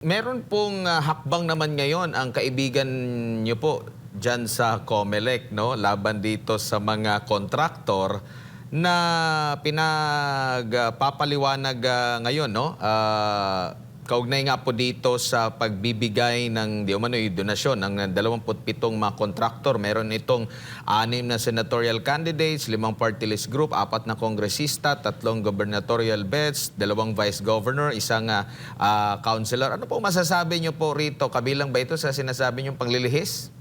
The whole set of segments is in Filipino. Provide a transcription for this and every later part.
Meron pong ah, hakbang naman ngayon ang kaibigan niyo po dyan sa COMELEC, no? Laban dito sa mga kontraktor na pinagpapaliwanag ah, ngayon, no? Ah, kaugnay nga po dito sa pagbibigay ng di umano donasyon ng 27 mga kontraktor. Meron itong anim na senatorial candidates, limang party list group, apat na kongresista, tatlong gubernatorial bets, dalawang vice governor, isang ah, ah, councilor. Ano po masasabi niyo po rito? Kabilang ba ito sa sinasabi niyong panglilihis?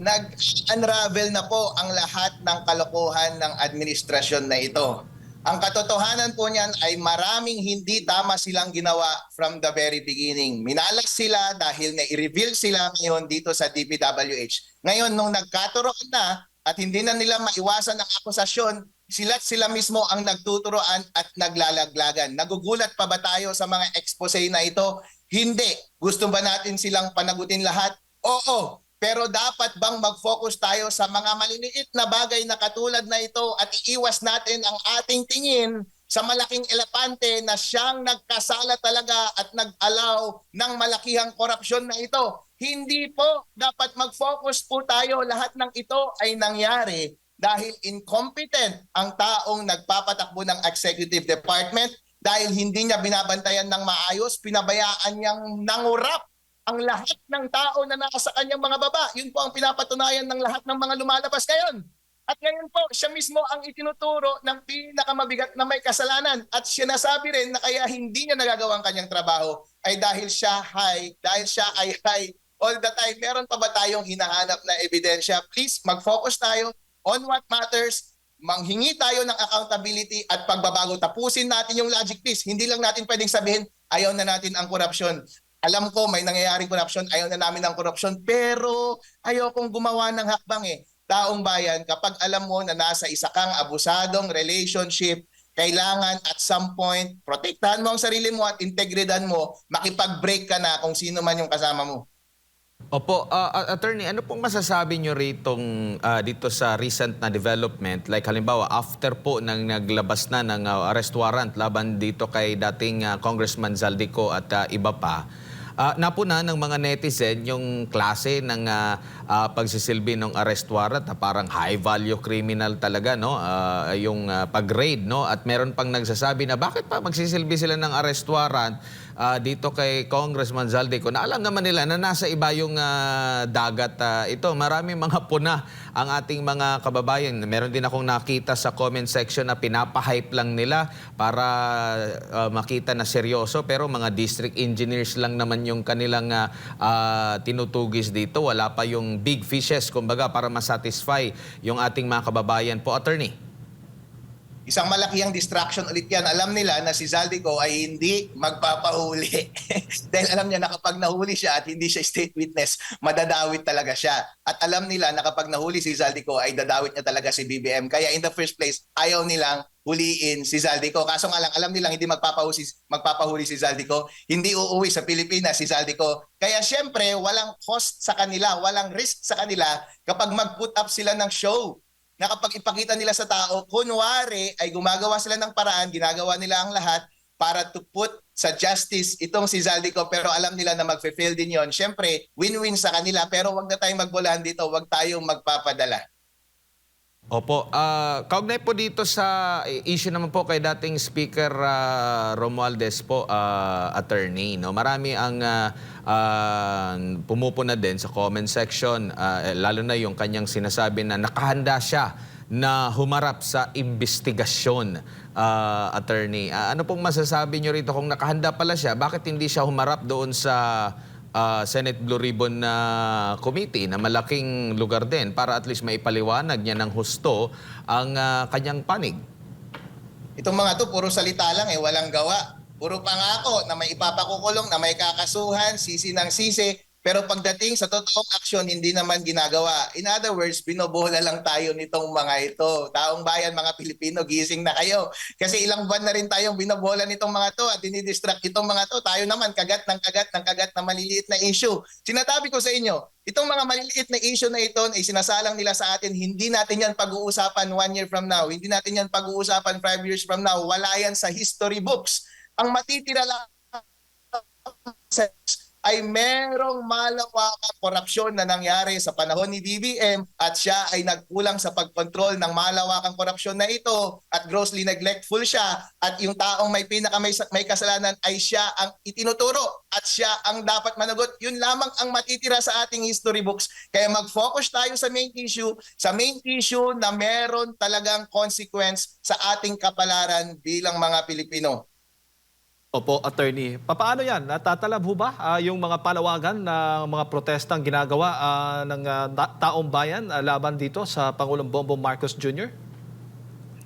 nag-unravel na po ang lahat ng kalokohan ng administrasyon na ito. Ang katotohanan po niyan ay maraming hindi tama silang ginawa from the very beginning. Minalas sila dahil na-reveal sila ngayon dito sa DPWH. Ngayon, nung nagkaturoan na at hindi na nila maiwasan ang akusasyon, sila sila mismo ang nagtuturoan at naglalaglagan. Nagugulat pa ba tayo sa mga expose na ito? Hindi. Gusto ba natin silang panagutin lahat? Oo. Pero dapat bang mag-focus tayo sa mga maliliit na bagay na katulad na ito at iiwas natin ang ating tingin sa malaking elepante na siyang nagkasala talaga at nag-allow ng malakihang korupsyon na ito. Hindi po. Dapat mag-focus po tayo. Lahat ng ito ay nangyari dahil incompetent ang taong nagpapatakbo ng executive department. Dahil hindi niya binabantayan ng maayos, pinabayaan niyang nangurap ang lahat ng tao na nasa kanyang mga baba. Yun po ang pinapatunayan ng lahat ng mga lumalabas ngayon. At ngayon po, siya mismo ang itinuturo ng pinakamabigat na may kasalanan. At siya nasabi rin na kaya hindi niya nagagawa ang kanyang trabaho ay dahil siya high, dahil siya ay high all the time. Meron pa ba tayong hinahanap na ebidensya? Please, mag-focus tayo on what matters. Manghingi tayo ng accountability at pagbabago. Tapusin natin yung logic piece. Hindi lang natin pwedeng sabihin, ayaw na natin ang korupsyon. Alam ko may nangyayaring korupsyon, ayaw na namin ng korupsyon, pero ayaw kong gumawa ng hakbang eh. Taong bayan, kapag alam mo na nasa isa kang abusadong relationship, kailangan at some point, protektahan mo ang sarili mo at integridad mo, makipag-break ka na kung sino man yung kasama mo. Opo, ah, attorney, ano pong masasabi niyo ritong ah, dito sa recent na development? Like halimbawa, after po nang naglabas na ng ah, arrest warrant laban dito kay dating ah, Congressman Zaldico at ah, iba pa, ah, napuna ng mga netizen yung klase ng ah, ah, pagsisilbi ng arrest warrant na parang high value criminal talaga, no? Ah, yung ah, pag-raid, no? At meron pang nagsasabi na bakit pa magsisilbi sila ng arrest warrant ah, dito kay Congressman Zaldico na alam naman nila na nasa iba yung ah, dagat ah, ito. Maraming mga puna ang ating mga kababayan. Meron din akong nakita sa comment section na pinapahype lang nila para ah, makita na seryoso pero mga district engineers lang naman yung kanilang ah, ah, tinutugis dito. Wala pa yung big fishes kumbaga para masatisfy yung ating mga kababayan po. Attorney. Isang malakihang distraction ulit yan. Alam nila na si Zaldico ay hindi magpapahuli. Dahil alam niya na kapag nahuli siya at hindi siya state witness, madadawit talaga siya. At alam nila na kapag nahuli si Zaldico ay dadawit niya talaga si BBM. Kaya in the first place, ayaw nilang huliin si Zaldico. Kaso nga lang, alam nilang hindi magpapahuli, magpapahuli si Zaldico. Hindi uuwi sa Pilipinas si Zaldico. Kaya syempre, walang cost sa kanila, walang risk sa kanila kapag mag-put up sila ng show na kapag ipakita nila sa tao, kunwari ay gumagawa sila ng paraan, ginagawa nila ang lahat para to put sa justice itong si Zaldico pero alam nila na magfe-fail din yon. Siyempre, win-win sa kanila pero wag na tayong magbulahan dito, wag tayong magpapadala. Opo. ah kaugnay po dito sa issue naman po kay dating Speaker ah, Romualdez po, ah, attorney. No? Marami ang ah, ah, pumupuna din sa comment section, eh, lalo na yung kanyang sinasabi na nakahanda siya na humarap sa investigasyon, ah, attorney. Ah, ano pong masasabi niyo rito kung nakahanda pala siya, bakit hindi siya humarap doon sa ah, Senate Blue Ribbon na committee na malaking lugar din para at least maipaliwanag niya ng husto ang ah, kanyang panig. Itong mga to puro salita lang eh, walang gawa. Puro pangako na may ipapakukulong, na may kakasuhan, sisi ng sisi. Pero pagdating sa totoong aksyon, hindi naman ginagawa. In other words, binobola lang tayo nitong mga ito. Taong bayan, mga Pilipino, gising na kayo. Kasi ilang buwan na rin tayong binobola nitong mga to at dinidistract itong mga to. Tayo naman, kagat ng kagat ng kagat na maliliit na issue. Sinatabi ko sa inyo, itong mga maliliit na issue na ito ay sinasalang nila sa atin, hindi natin yan pag-uusapan one year from now. Hindi natin yan pag-uusapan five years from now. Wala yan sa history books. Ang matitira lang ay merong malawakang korupsyon na nangyari sa panahon ni BBM at siya ay nagkulang sa pagkontrol ng malawakang korupsyon na ito at grossly neglectful siya at yung taong may pinaka may, may kasalanan ay siya ang itinuturo at siya ang dapat managot. Yun lamang ang matitira sa ating history books. Kaya mag-focus tayo sa main issue, sa main issue na meron talagang consequence sa ating kapalaran bilang mga Pilipino. Opo, attorney. Papaano yan? Natatalab ho ba ah, yung mga panawagan na mga protestang ginagawa ah, ng ah, ta- taong bayan ah, laban dito sa Pangulong Bongbong Marcos Jr.?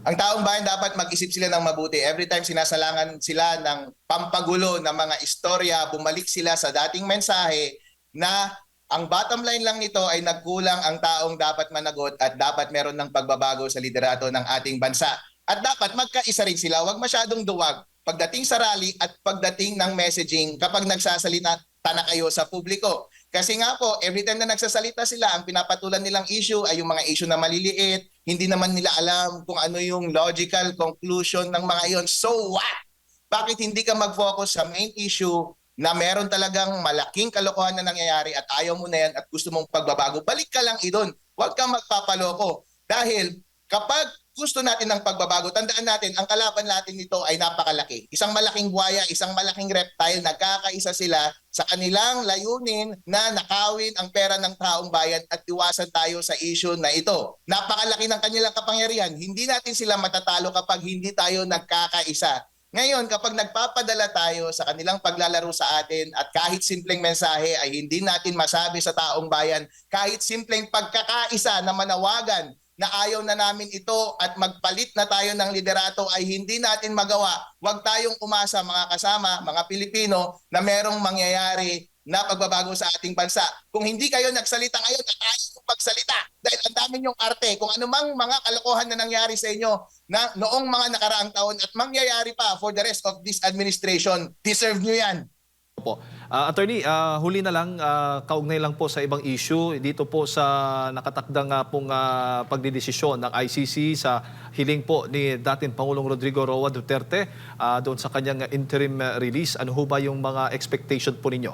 Ang taong bayan dapat mag-isip sila ng mabuti. Every time sinasalangan sila ng pampagulo ng mga istorya, bumalik sila sa dating mensahe na ang bottom line lang nito ay nagkulang ang taong dapat managot at dapat meron ng pagbabago sa liderato ng ating bansa. At dapat magkaisa rin sila, huwag masyadong duwag pagdating sa rally at pagdating ng messaging kapag nagsasalita na kayo sa publiko. Kasi nga po, every time na nagsasalita sila, ang pinapatulan nilang issue ay yung mga issue na maliliit, hindi naman nila alam kung ano yung logical conclusion ng mga iyon. So what? Bakit hindi ka mag-focus sa main issue na meron talagang malaking kalokohan na nangyayari at ayaw mo na yan at gusto mong pagbabago? Balik ka lang idon. Huwag kang magpapaloko. Dahil kapag gusto natin ng pagbabago, tandaan natin, ang kalaban natin nito ay napakalaki. Isang malaking buhaya, isang malaking reptile, nagkakaisa sila sa kanilang layunin na nakawin ang pera ng taong bayan at iwasan tayo sa issue na ito. Napakalaki ng kanilang kapangyarihan. Hindi natin sila matatalo kapag hindi tayo nagkakaisa. Ngayon, kapag nagpapadala tayo sa kanilang paglalaro sa atin at kahit simpleng mensahe ay hindi natin masabi sa taong bayan, kahit simpleng pagkakaisa na manawagan na ayaw na namin ito at magpalit na tayo ng liderato ay hindi natin magawa. Huwag tayong umasa mga kasama, mga Pilipino na merong mangyayari na pagbabago sa ating bansa. Kung hindi kayo nagsalita ngayon at ayaw magsalita dahil ang dami niyong arte, kung anumang mga kalokohan na nangyari sa inyo na noong mga nakaraang taon at mangyayari pa for the rest of this administration, deserve niyo yan. Opo. Ah, attorney, ah, huli na lang, ah, kaugnay lang po sa ibang issue. Dito po sa nakatakdang nga pong ah, pagdidesisyon ng ICC sa hiling po ni dating Pangulong Rodrigo Roa Duterte ah, doon sa kanyang interim release. Ano ho ba yung mga expectation po ninyo?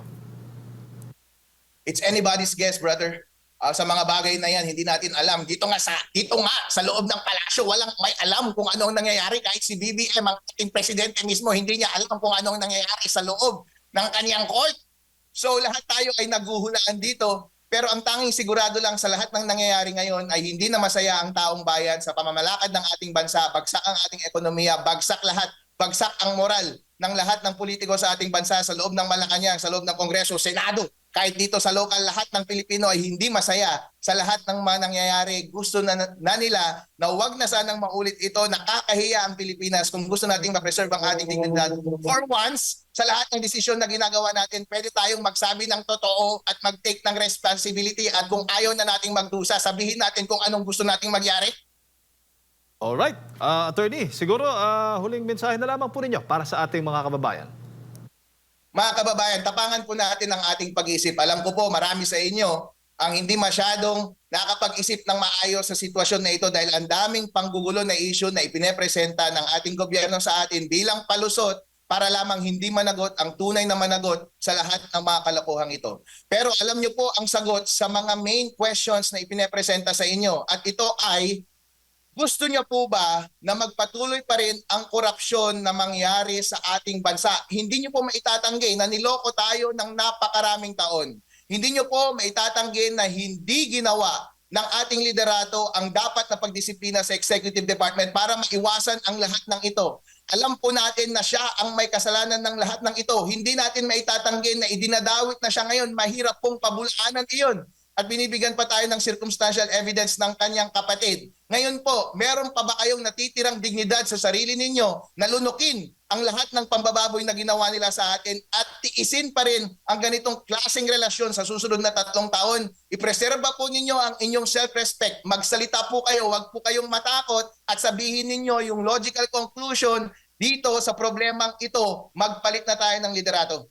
It's anybody's guess, brother. Ah, sa mga bagay na yan, hindi natin alam. Dito nga sa dito nga sa loob ng palasyo, walang may alam kung anong nangyayari kahit si BBM ang ating presidente mismo, hindi niya alam kung anong nangyayari sa loob ng kaniyang court. So lahat tayo ay naguhulaan dito. Pero ang tanging sigurado lang sa lahat ng nangyayari ngayon ay hindi na masaya ang taong bayan sa pamamalakad ng ating bansa, bagsak ang ating ekonomiya, bagsak lahat, bagsak ang moral ng lahat ng politiko sa ating bansa sa loob ng Malacanang, sa loob ng Kongreso, Senado, kahit dito sa local, lahat ng Pilipino ay hindi masaya sa lahat ng mga nangyayari. Gusto na, na nila na huwag na sanang maulit ito. Nakakahiya ang Pilipinas kung gusto nating ma-preserve ang ating dignidad. For once, sa lahat ng desisyon na ginagawa natin, pwede tayong magsabi ng totoo at mag-take ng responsibility at kung ayaw na nating magdusa, sabihin natin kung anong gusto nating magyari. Alright. Ah, attorney, siguro ah, huling mensahe na lamang po ninyo para sa ating mga kababayan. Mga kababayan, tapangan po natin ang ating pag-isip. Alam ko po, marami sa inyo ang hindi masyadong nakapag-isip ng maayos sa sitwasyon na ito dahil ang daming panggugulo na issue na ipinepresenta ng ating gobyerno sa atin bilang palusot para lamang hindi managot ang tunay na managot sa lahat ng mga kalokohang ito. Pero alam niyo po ang sagot sa mga main questions na ipinepresenta sa inyo at ito ay gusto niyo po ba na magpatuloy pa rin ang korupsyon na mangyari sa ating bansa? Hindi niyo po maitatanggi na niloko tayo ng napakaraming taon. Hindi niyo po maitatanggi na hindi ginawa ng ating liderato ang dapat na pagdisiplina sa executive department para maiwasan ang lahat ng ito. Alam po natin na siya ang may kasalanan ng lahat ng ito. Hindi natin maitatanggi na idinadawit na siya ngayon. Mahirap pong pabulaanan iyon at binibigyan pa tayo ng circumstantial evidence ng kanyang kapatid. Ngayon po, meron pa ba kayong natitirang dignidad sa sarili ninyo na lunukin ang lahat ng pambababoy na ginawa nila sa atin at tiisin pa rin ang ganitong klaseng relasyon sa susunod na tatlong taon? Ipreserba po ninyo ang inyong self-respect. Magsalita po kayo, wag po kayong matakot at sabihin ninyo yung logical conclusion dito sa problemang ito, magpalit na tayo ng liderato.